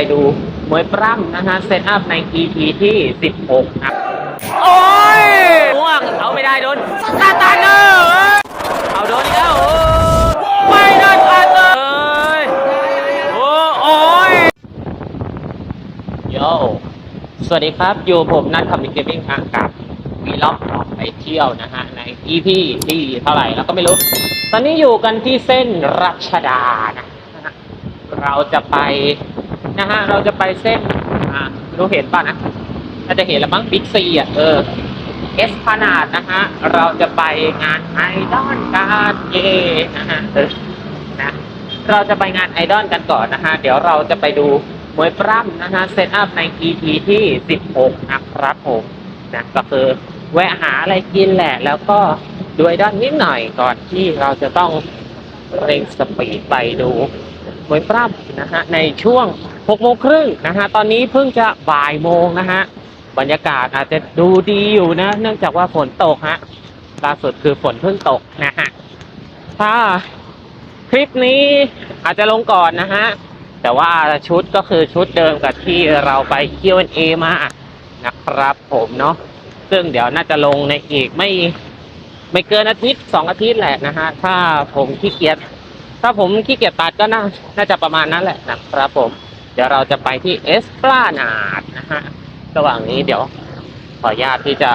ไปดูมวยปล้ำนะฮะเซตอัพใน EP ที่ 16ครับโอ้ยม่วงเอาไม่ได้โดนซาตานเนอร์เอาโดนอีกแล้วโอ้ไม่โดนซาตานเอ้ยโอ้โอ้ยโยสวัสดีครับ อยู่ผมนัทคำมิเกมมิ่งครับกับวีล็อกออกไปเที่ยวนะฮะ ใน EP ที่เท่าไหร่แล้วก็ไม่รู้ ตอนนี้อยู่กันที่เส้นรัชดานะฮะเราจะไป นะฮะ เราจะไปเส้น อ่ารู้เห็นป่ะนะน่าจะเห็นแล้วมั้งบิ๊กซีอะ เออ เอสพานาดนะฮะ เราจะไปงานไอดอลกันเย่นะฮะเออนะ เราจะไปงานไอดอลกันก่อนนะฮะ เดี๋ยวเราจะไปดูมวยปล้ำนะฮะ เซตอัพใน EP ที่ 16 นะครับผมนะก็คือแวะหาอะไรกินแหละ แล้วก็ดูไอดอลนิดหน่อยก่อนที่เราจะต้องเร่งสปีดไปดู มวยปล้ำนะฮะในช่วง6โมงครึ่งนะฮะตอนนี้เพิ่งจะบ่ายโมงนะฮะบรรยากาศอาจจะดูดีอยู่นะ เนื่องจากว่าฝนตกฮะล่าสุดคือฝนเพิ่งตกนะฮะถ้าคลิปนี้อาจจะลงก่อนนะฮะแต่ว่าชุดก็คือชุดเดิมกับที่เราไป Q&A มานะครับผมเนาะซึ่งเดี๋ยวน่าจะลงในอีกไม่ไม่เกินอาทิตย์สองอาทิตย์แหละนะฮะ ถ้าผมขี้เกียจ ถ้าผมขี้เกียจตัดก็น่าน่าจะประมาณนั้นแหละนะครับผม เดี๋ยวเราจะไปที่เอสปลานาดนะฮะระหว่างนี้เดี๋ยวขออนุญาตที่จะ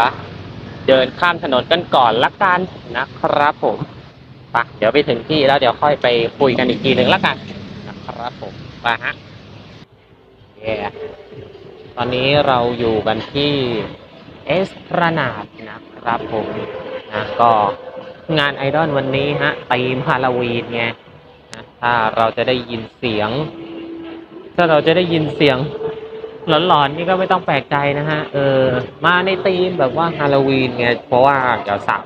เดินข้ามถนนกันก่อนละกันนะครับผมไปเดี๋ยวไปถึงที่แล้วเดี๋ยวค่อยไปคุยกันอีกทีหนึ่งละกันนะครับผมไปฮะเย้ตอนนี้เราอยู่กันที่เอสพรานาดนะครับผมนะก็งานไอดอลวันนี้ฮะตีมฮาโลวีนไง ถ้าเราจะได้ยินเสียง ถ้าเราจะได้ยินเสียงหลอนๆนี่ก็ไม่ต้องแปลกใจนะฮะ เออ มาในธีมแบบว่าฮาโลวีนไง เพราะว่าเดี๋ยวสับ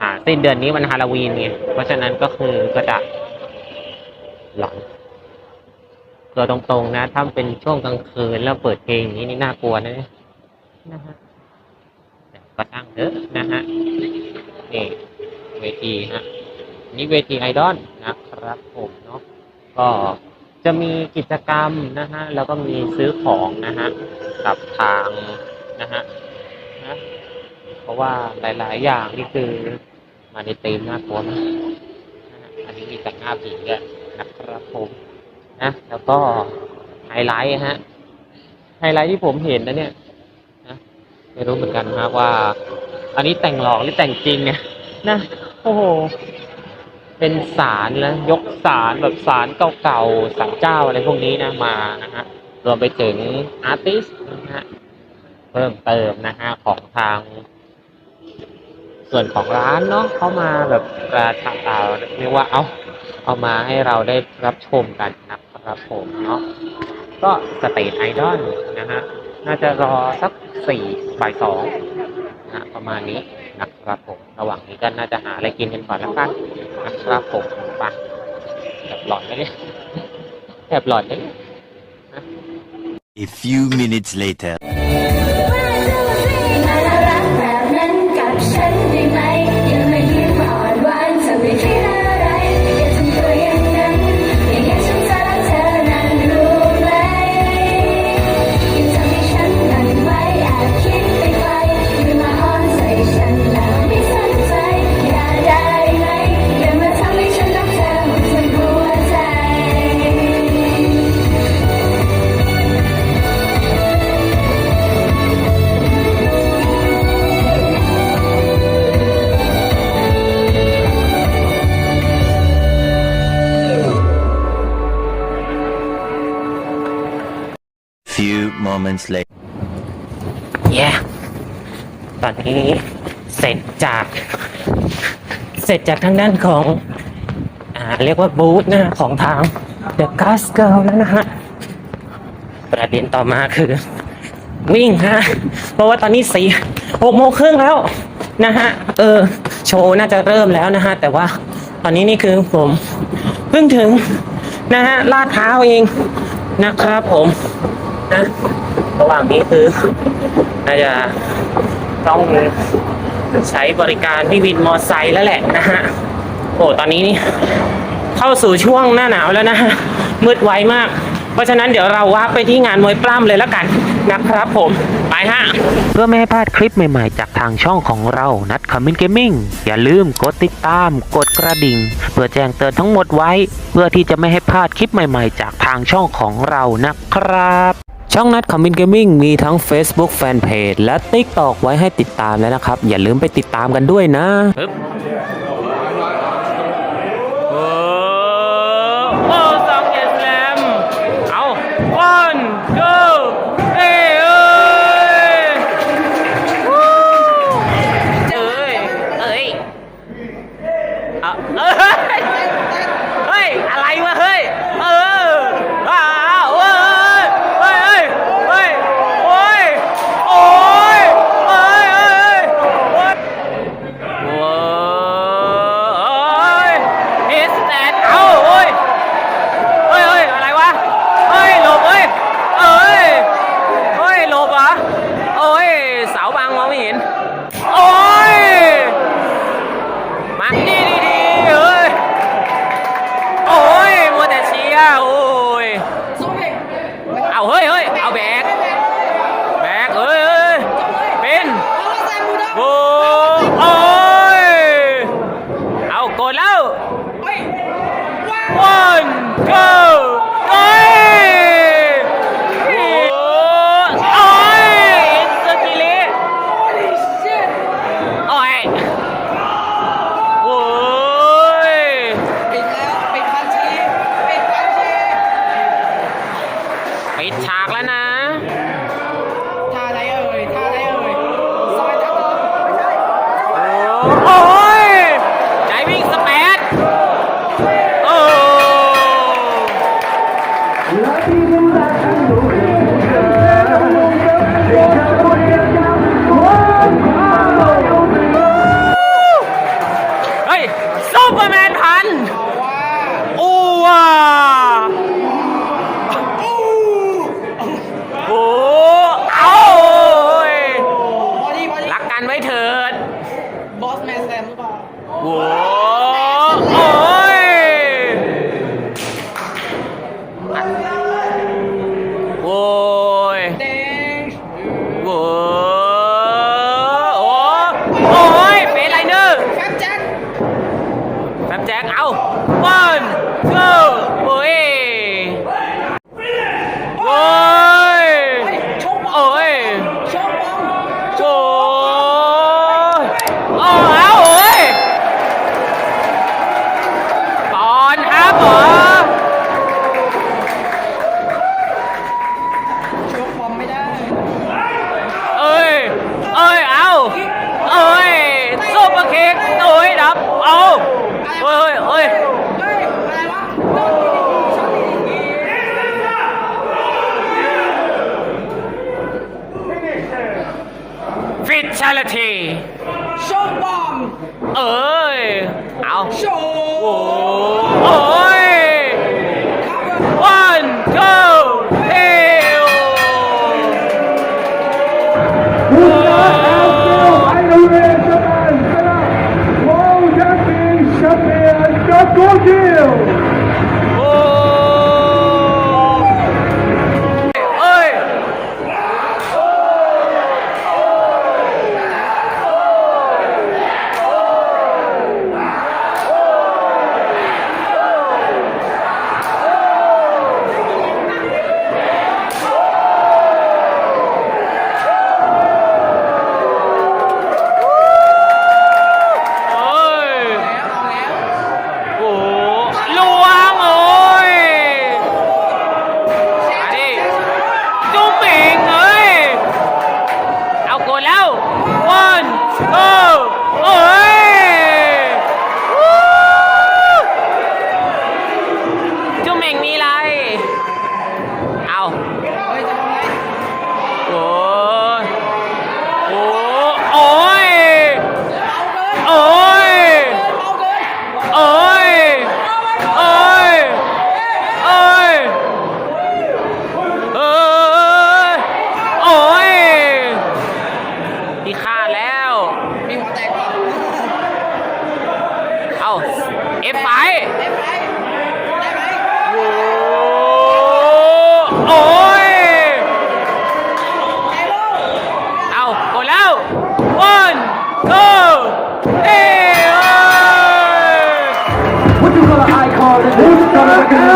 อ่า สิ้นเดือนนี้มันฮาโลวีนไง เพราะฉะนั้นก็คือก็จะหลอนตัวตรงๆนะ ถ้าเป็นช่วงกลางคืนแล้วเปิดเพลงอย่างนี้นี่น่ากลัวนะนะฮะแต่ก็ตั้งเถอะนะฮะ นี่เวทีฮะ นี่เวทีไอดอลนะครับผมเนาะก็จะมีกิจกรรมนะฮะแล้วก็มีซื้อของนะฮะกับทางนะฮะนะเพราะว่าหลาย ๆ อย่างนี่คือมาในธีมน่ากลัวมากนะอันนี้มีแต่งหน้าผีด้วยนะครับผมนะแล้วก็ไฮไลท์ฮะไฮไลท์ที่ผมเห็นนะเนี่ยนะไม่รู้เหมือนกันฮะว่า อันนี้แต่งหลอกหรือแต่งจริงเนี่ยนะโอ้โห เป็นสารแล้วยกสารแบบสารเก่าๆสารเจ้าอะไรพวกนี้นะมานะฮะรวมไปถึงอาร์ติสนะฮะเพิ่มเติมนะฮะของทาง ส่วนของร้านเนาะเขามาแบบราชาเอาเรียกว่าเอาเอามาให้เราได้รับชมกันนะครับผมเนาะก็สเตทไอดอลนะฮะน่าจะรอสักสี่บ่ายสองนะประมาณนี้ นะครับผมระหว่างนี้ก็น่าจะหาอะไรกินกันก่อนแล้วกันนะครับผมไปแบบหลอนไหมเนี่ยแบบหลอนไหมเนี่ย A few minutes later. Moments later. เย้ตอนนี้เสร็จจาก เสร็จจากทางด้านของ อ่า เรียกว่าบูธนะของทาง The Gas Girl แล้วนะฮะ ประเด็นต่อมาคือ วิ่งฮะ เพราะว่าตอนนี้สี่หกโมงครึ่งแล้วนะฮะ เออ โชว์น่าจะเริ่มแล้วนะฮะ แต่ว่าตอนนี้นี่คือผม เพิ่งถึงนะฮะ ลาดเท้าวเองนะครับผมนะ ระหว่างนี้คือน่าจะต้องใช้บริการพี่วินมอไซค์แล้วแหละนะฮะโอ้ตอนนี้นี่เข้าสู่ช่วงหน้าหนาวแล้วนะฮะมืดไวมาก เพราะฉะนั้นเดี๋ยวเราว่าไปที่งานมวยปล้ำเลยแล้วกันนะครับผม ไปฮะ เพื่อไม่ให้พลาดคลิปใหม่ๆ จากทางช่องของเรานัดคอมมินเกมมิ่งอย่าลืมกดติดตาม กดกระดิ่ง เพื่อแจ้งเตือนทั้งหมดไว้ เพื่อที่จะไม่ให้พลาดคลิปใหม่ๆ จากทางช่องของเรานะครับ ช่องนัดคอมมินเกมมิ่งมีทั้ง Facebook Fanpage และ TikTok ไว้ให้ติดตามแล้วนะครับ อย่าลืมไปติดตามกันด้วยนะ ชชั่ลทีชกบอลเอ้ย เอาโชโอ้ว์โอ้ย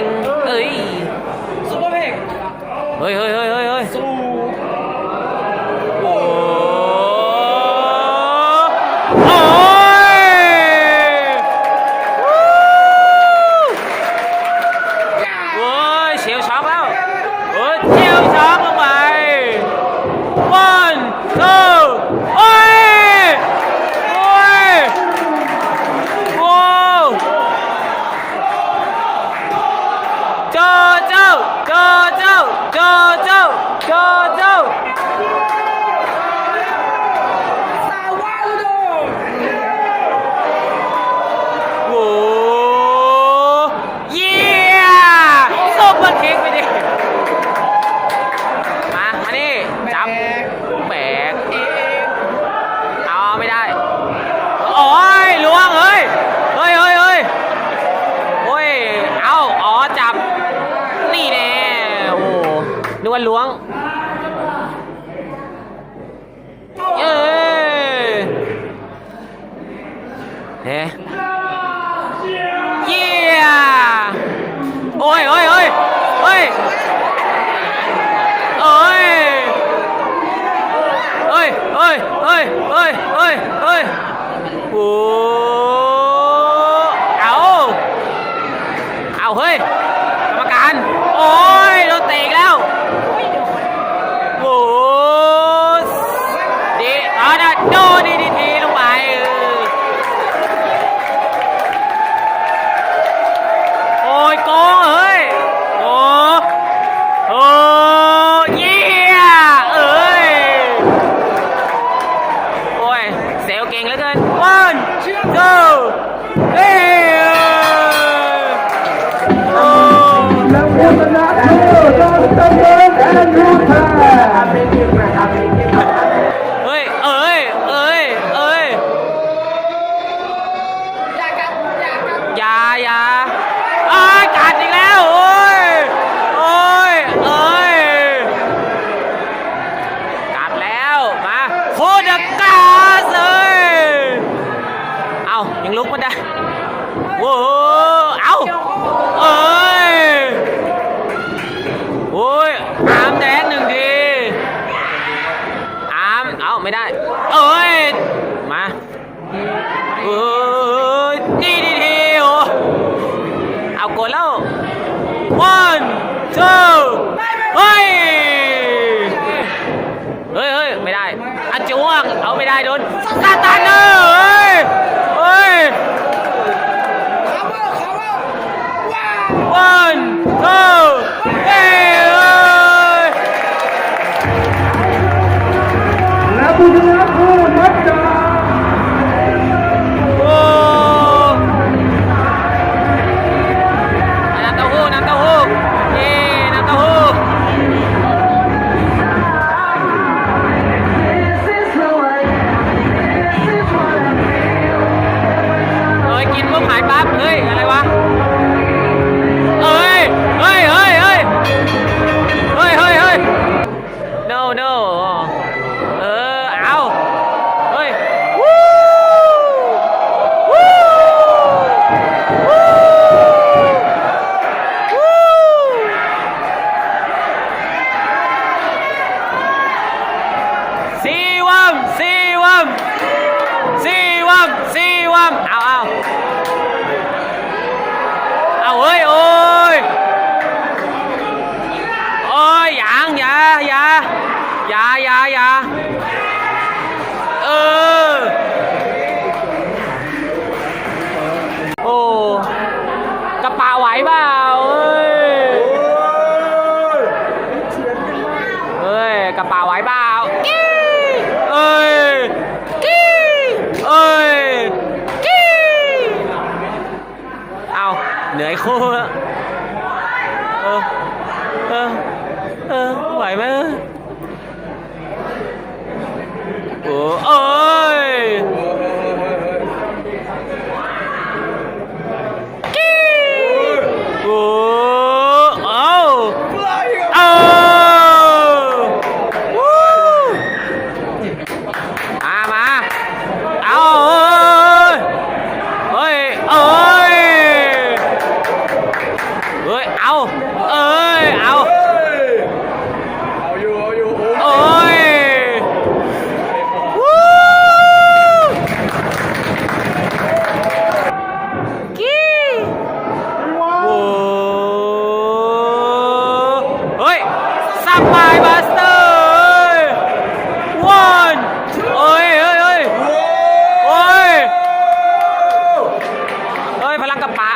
งเอ้ยซุปเปอร์เพกเฮ้ยเฮ้ยเฮ้ยเฮ้ย luống. Yeah. yeah. yeah! Ôi ôi ôi ôi. Ôi. Ôi ôi ôi ôi ôi ôi. Ôi Go! Hey! Oh! two, hey. เฮ้ยเฮ้ยไม่ได้อาจวงเอาไม่ได้โดนซาตานเนอร์เฮ้ยเฮ้ย one two เฮ้ยแล้วผู้ชนะ โอ้เอ้ยกี้โอ้เอาเอาวู้มามาเอาเอ้ยเอ้ยเอ้ยเอาเอ้ยเอา เอาอยู่เอาอยู่ โอ้ยวู้กี้โอ้เฮ้ยซับไมบัสเตอร์วันโอ้ยเฮ้ยเฮ้ยโอ้ยเฮ้ย พลังกระปะ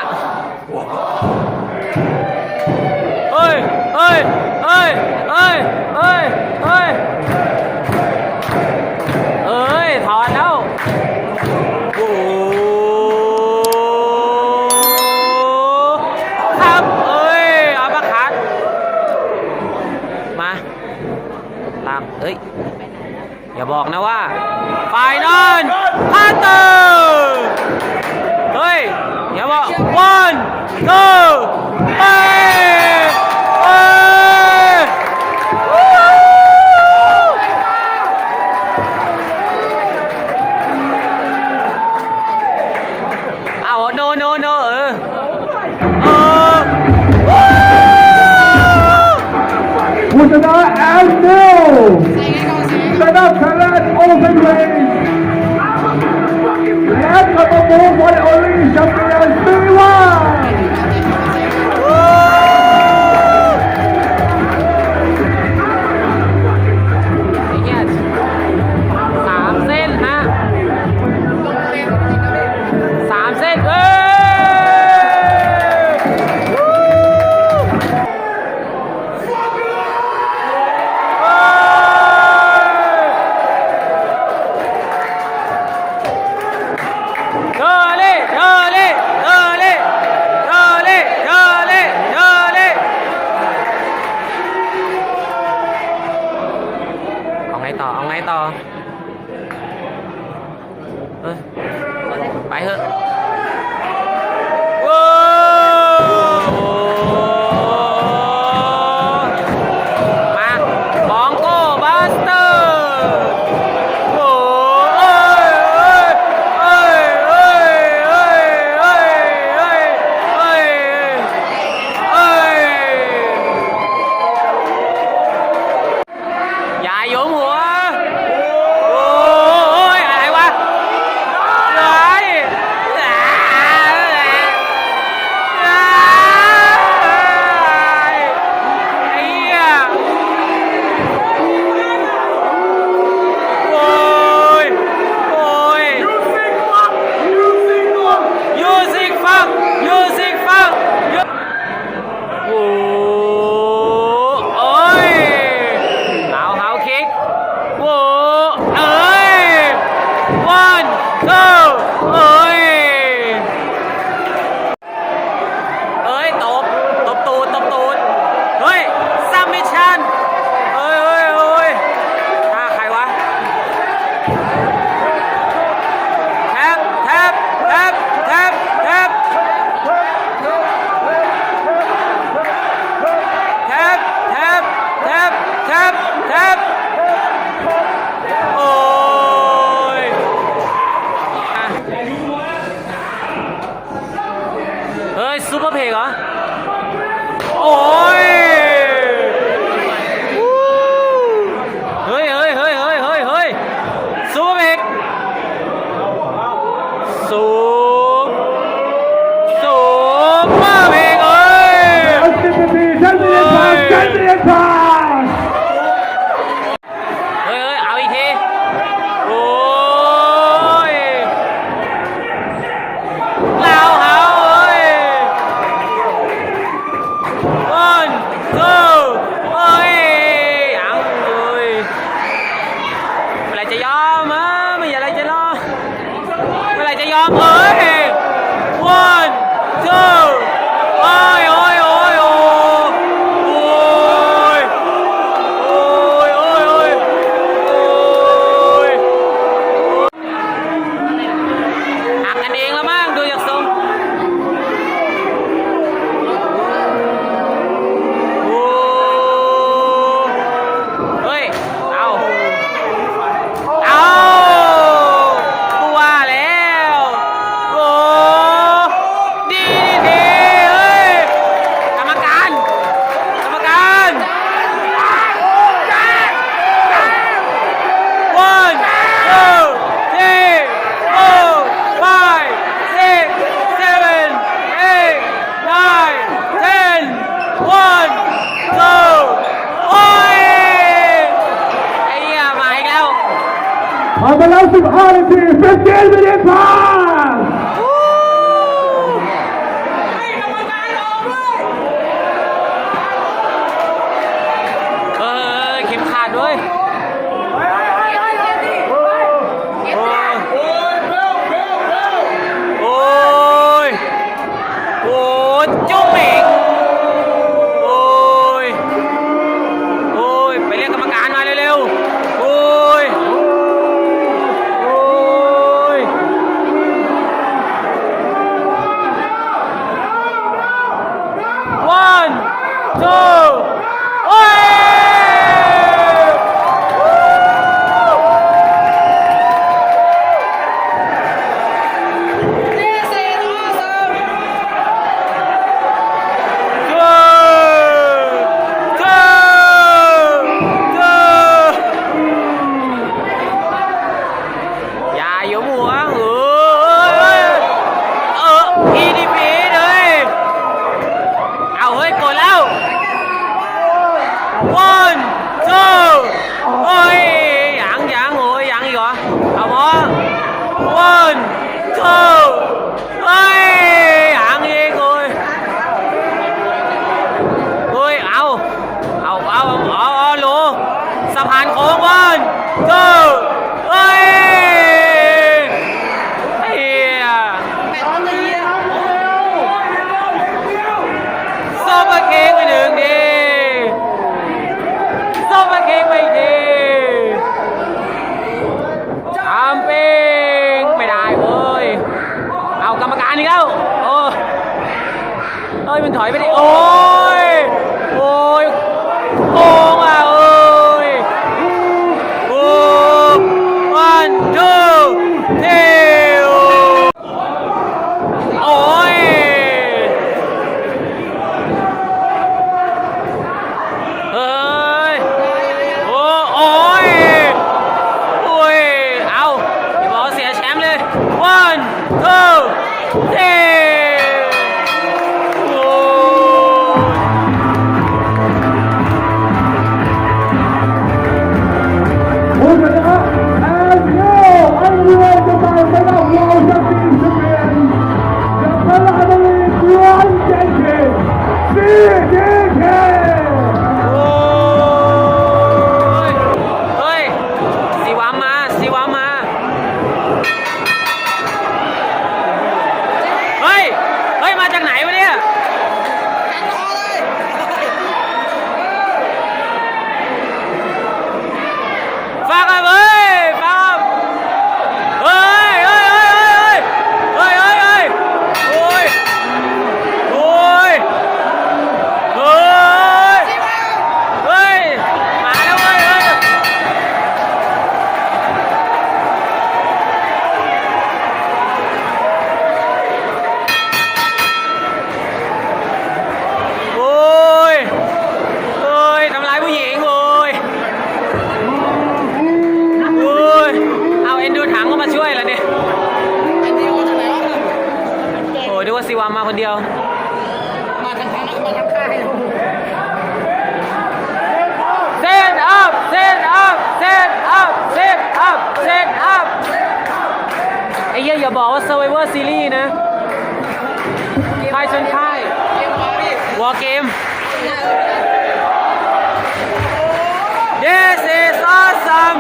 เฮ้ย เฮ้ย เฮ้ย เฮ้ย เฮ้ย เฮ้ย เอ้ย ถอนแล้ว โอ้ครับ เอ้ย เอามาขัด มาลากเอ้ย อย่าบอกนะว่าไฟนอล พ กระบ One, go! Christian, but it's hard! อยไปดิโอ้ ว่าซิวามาคนเดียว มาทางทางมาทางค่ายเซตอัพเซตอัพเซตอัพเซตอัพเซตอัพไอ้เหี้ยอย่าบอกว่า Survivor Series นะค่ายชนค่ายเกมมาดิวอร์เกม This is awesome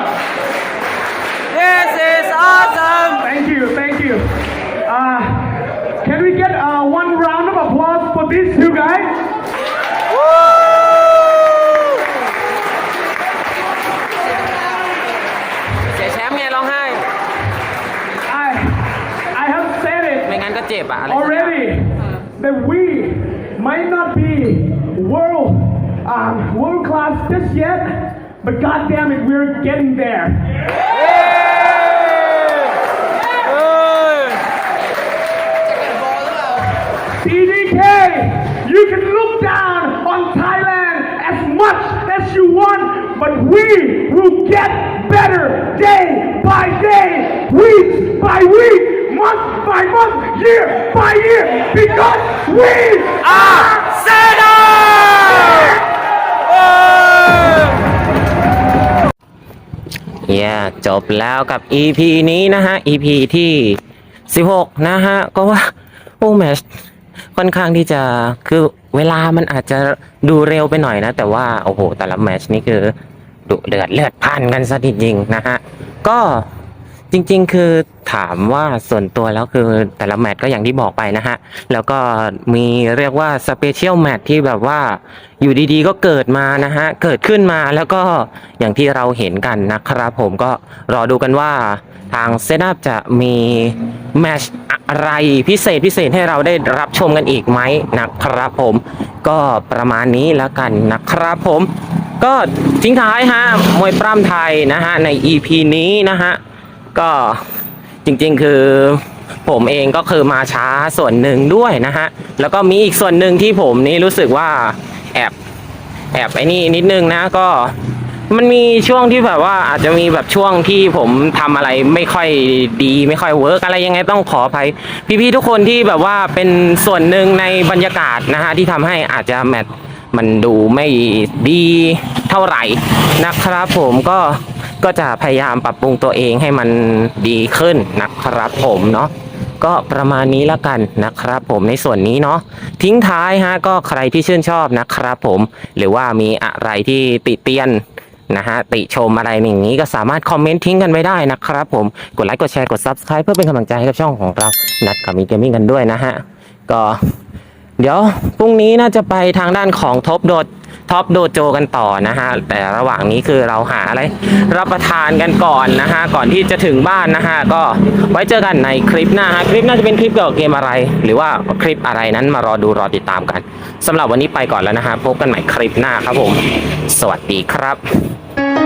This is awesome Thank you, thank you. Uh, can applause for these two guys? เสียแชมป์ไงร้องไห้ I, I have said it ไม่งั้นก็เจ็บอะอะไรสักอย่าง already that we might not be world um, world class just yet, but God damn it, we're getting there. You can look down on Thailand as much as you want, but we will get better day by day, week by week, month by month, year by year, because we are เซนอัพเย้จบแล้วกับ EP นี้นะฮะ EP ที่ 16 นะฮะ ก็ว่า โอ้แมช ค่อนข้างที่จะคือเวลามันอาจจะดูเร็วไปหน่อยนะ แต่ว่าโอ้โห แต่ละแมชนี่คือดุเดือดเลือดพล่านกันซะจริงๆนะฮะก็จริง ๆ คือถามว่าส่วนตัวแล้วคือแต่ละแมตช์ก็อย่างที่บอกไปนะฮะ แล้วก็มีเรียกว่าสเปเชียลแมตช์ที่แบบว่าอยู่ดีๆ ก็เกิดมานะฮะ เกิดขึ้นมาแล้วก็อย่างที่เราเห็นกันนะครับผมก็รอดูกันว่า ทางเซตอัพจะมีแมชอะไรพิเศษพิเศษให้เราได้รับชมกันอีกไหมนะครับผม ก็ประมาณนี้แล้วกันนะครับผม ก็ทิ้งท้ายฮะมวยปล้ำไทยนะฮะใน EP นี้นะฮะ ก็จริงๆคือผมเองก็คือมาช้าส่วนหนึ่งด้วยนะฮะ แล้วก็มีอีกส่วนหนึ่งที่ผมนี่รู้สึกว่าแอบแอบไอ้นี่นิดนึงนะก็ มันมีช่วงที่แบบว่าอาจจะมีแบบช่วงที่ผมทำอะไรไม่ค่อยดีไม่ค่อยเวิร์กอะไรยังไงต้องขออภัย พี่ๆทุกคนที่แบบว่าเป็นส่วนหนึ่งในบรรยากาศนะฮะที่ทำให้อาจจะแมทมันดูไม่ดีเท่าไหร่นะครับผมก็ก็จะพยายามปรับปรุงตัวเองให้มันดีขึ้นนะครับผมเนาะก็ประมาณนี้ล้วกันนะครับผมในส่วนนี้เนาะทิ้งท้ายฮะก็ใครที่ชื่นชอบนะครับผมหรือว่ามีอะไรที่ติเตียน นะฮะติชมอะไรอย่างนี้ก็สามารถคอมเมนต์ทิ้งกันไว้ได้นะครับผมกดไลค์กดแชร์กด Subscribe เพื่อเป็นกำลังใจให้กับช่องของเรานัดกับมีเกมมิ่งกันด้วยนะฮะก็เดี๋ยวพรุ่งนี้น่าจะไปทางด้านของทบโดด ท็อปโดโจกันต่อนะฮะแต่ระหว่างนี้คือเราหาอะไร รับประทานกันก่อนนะฮะก่อนที่จะถึงบ้านนะฮะก็ไว้เจอกันในคลิปหน้าฮะคลิปน่าจะเป็นคลิปเกี่ยวกับเกมอะไร หรือว่าคลิปอะไรนั้นมารอดูรอติดตามกันสำหรับวันนี้ไปก่อนแล้วนะฮะพบกันใหม่คลิปหน้าครับผม สวัสดีครับ